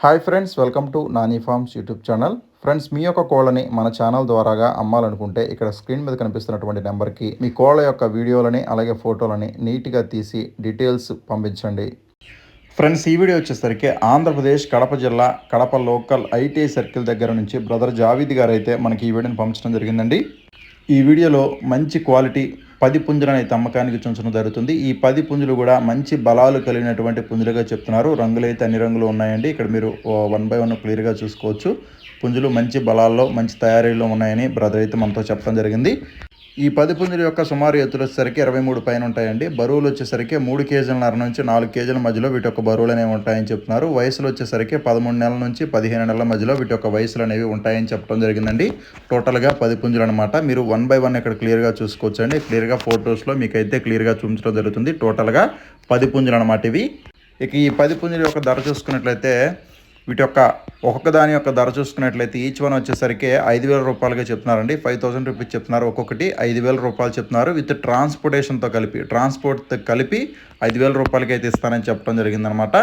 Hi friends welcome to Nani farms YouTube channel friends మీ యొక్క కోళ్ళని మన ఛానల్ ద్వారాగా అమ్మాలనుకుంటే ఇక్కడ స్క్రీన్ మీద కనిపిస్తున్నటువంటి నెంబర్కి మీ కోళ్ళ యొక్క వీడియోలని అలాగే ఫోటోలని నీట్గా తీసి డీటెయిల్స్ పంపించండి. ఫ్రెండ్స్ ఈ వీడియో వచ్చేసరికి ఆంధ్రప్రదేశ్ కడప జిల్లా కడప లోకల్ ఐటీఐ సర్కిల్ దగ్గర నుంచి బ్రదర్ జావీద్ గారు అయితే మనకి ఈ వీడియోని పంపించడం జరిగిందండి. ఈ వీడియోలో మంచి క్వాలిటీ పది పుంజులని అయితే అమ్మకానికి ఉంచడం జరుగుతుంది. ఈ పది పుంజులు కూడా మంచి బలాలు కలిగినటువంటి పుంజులుగా చెప్తున్నారు. రంగులు అయితే అన్ని రంగులు ఉన్నాయండి. ఇక్కడ మీరు వన్ బై వన్ క్లియర్గా చూసుకోవచ్చు. పుంజులు మంచి బలాల్లో మంచి తయారీలో ఉన్నాయని బ్రదర్ అయితే మనతో చెప్పడం జరిగింది. ఈ పది పుంజుల యొక్క సుమారు ఎత్తులు వచ్చేసరికి ఇరవై మూడు పైన ఉంటాయండి. బరువులు వచ్చేసరికి మూడు కేజీలన్నర నుంచి నాలుగు కేజీల మధ్యలో వీటి యొక్క బరువులు అనేవి ఉంటాయని చెప్తున్నారు. వయసులు వచ్చేసరికి పదమూడు నెలల నుంచి పదిహేను నెలల మధ్యలో వీటి యొక్క వయసులు అనేవి ఉంటాయని చెప్పడం జరిగిందండి. టోటల్గా పది పుంజులు అనమాట మీరు వన్ బై వన్ ఇక్కడ క్లియర్గా చూసుకోవచ్చండి. క్లియర్గా ఫొటోస్లో మీకు అయితే క్లియర్గా చూపించడం జరుగుతుంది. టోటల్గా పది పుంజులు అనమాట ఇవి. ఇక ఈ పది పుంజుల యొక్క ధర చూసుకున్నట్లయితే వీటి యొక్క ఒక్కొక్క దాని యొక్క ధర చూసుకున్నట్లయితే ఈచ్ వన్ వచ్చేసరికి ఐదు వేల రూపాయలుగా చెప్తున్నారండి. ఫైవ్ థౌసండ్ రూపీస్ చెప్తున్నారు. ఒక్కొక్కటి ఐదు వేల రూపాయలు చెప్తున్నారు. విత్ ట్రాన్స్పోర్టేషన్తో కలిపి ట్రాన్స్పోర్ట్తో కలిపి ఐదు వేల రూపాయలకి అయితే ఇస్తానని చెప్పడం జరిగిందనమాట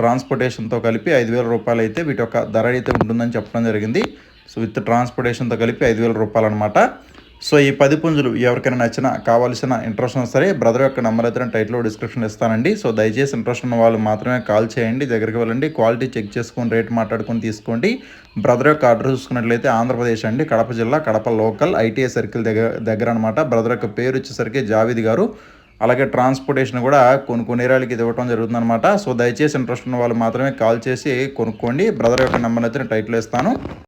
ట్రాన్స్పోర్టేషన్తో కలిపి ఐదు వేల రూపాయలు అయితే వీటి యొక్క ధర అయితే ఉంటుందని చెప్పడం జరిగింది. సో విత్ ట్రాన్స్పోర్టేషన్తో కలిపి ఐదు వేల రూపాయలు అనమాట సో ఈ పది పుంజులు ఎవరికైనా నచ్చిన కావాల్సిన ఇంట్రెస్ట్ ఉన్నా సరే బ్రదర్ యొక్క నెంబర్ అయితే టైట్లో డిస్క్రిప్షన్ ఇస్తానండి. సో దయచేసి ఇంట్రెస్ట్ ఉన్న వాళ్ళు మాత్రమే కాల్ చేయండి. దగ్గరికి వెళ్ళండి. క్వాలిటీ చెక్ చేసుకొని రేట్ మాట్లాడుకొని తీసుకోండి. బ్రదర్ యొక్క ఆర్డర్ చూసుకున్నట్లయితే ఆంధ్రప్రదేశ్ అండి. కడప జిల్లా కడప లోకల్ ఐటీఐ సర్కిల్ దగ్గర దగ్గర అనమాట బ్రదర్ యొక్క పేరు వచ్చేసరికి జావేద్ గారు. అలాగే ట్రాన్స్పోర్టేషన్ కూడా కొన్ని కొన్ని ఏరియాలకి ఇది ఇవ్వడం జరుగుతుందన్నమాట. సో దయచేసి ఇంట్రెస్ట్ ఉన్న వాళ్ళు మాత్రమే కాల్ చేసి కొనుక్కోండి. బ్రదర్ యొక్క నెంబర్ అయితే నేను టైట్లో ఇస్తాను.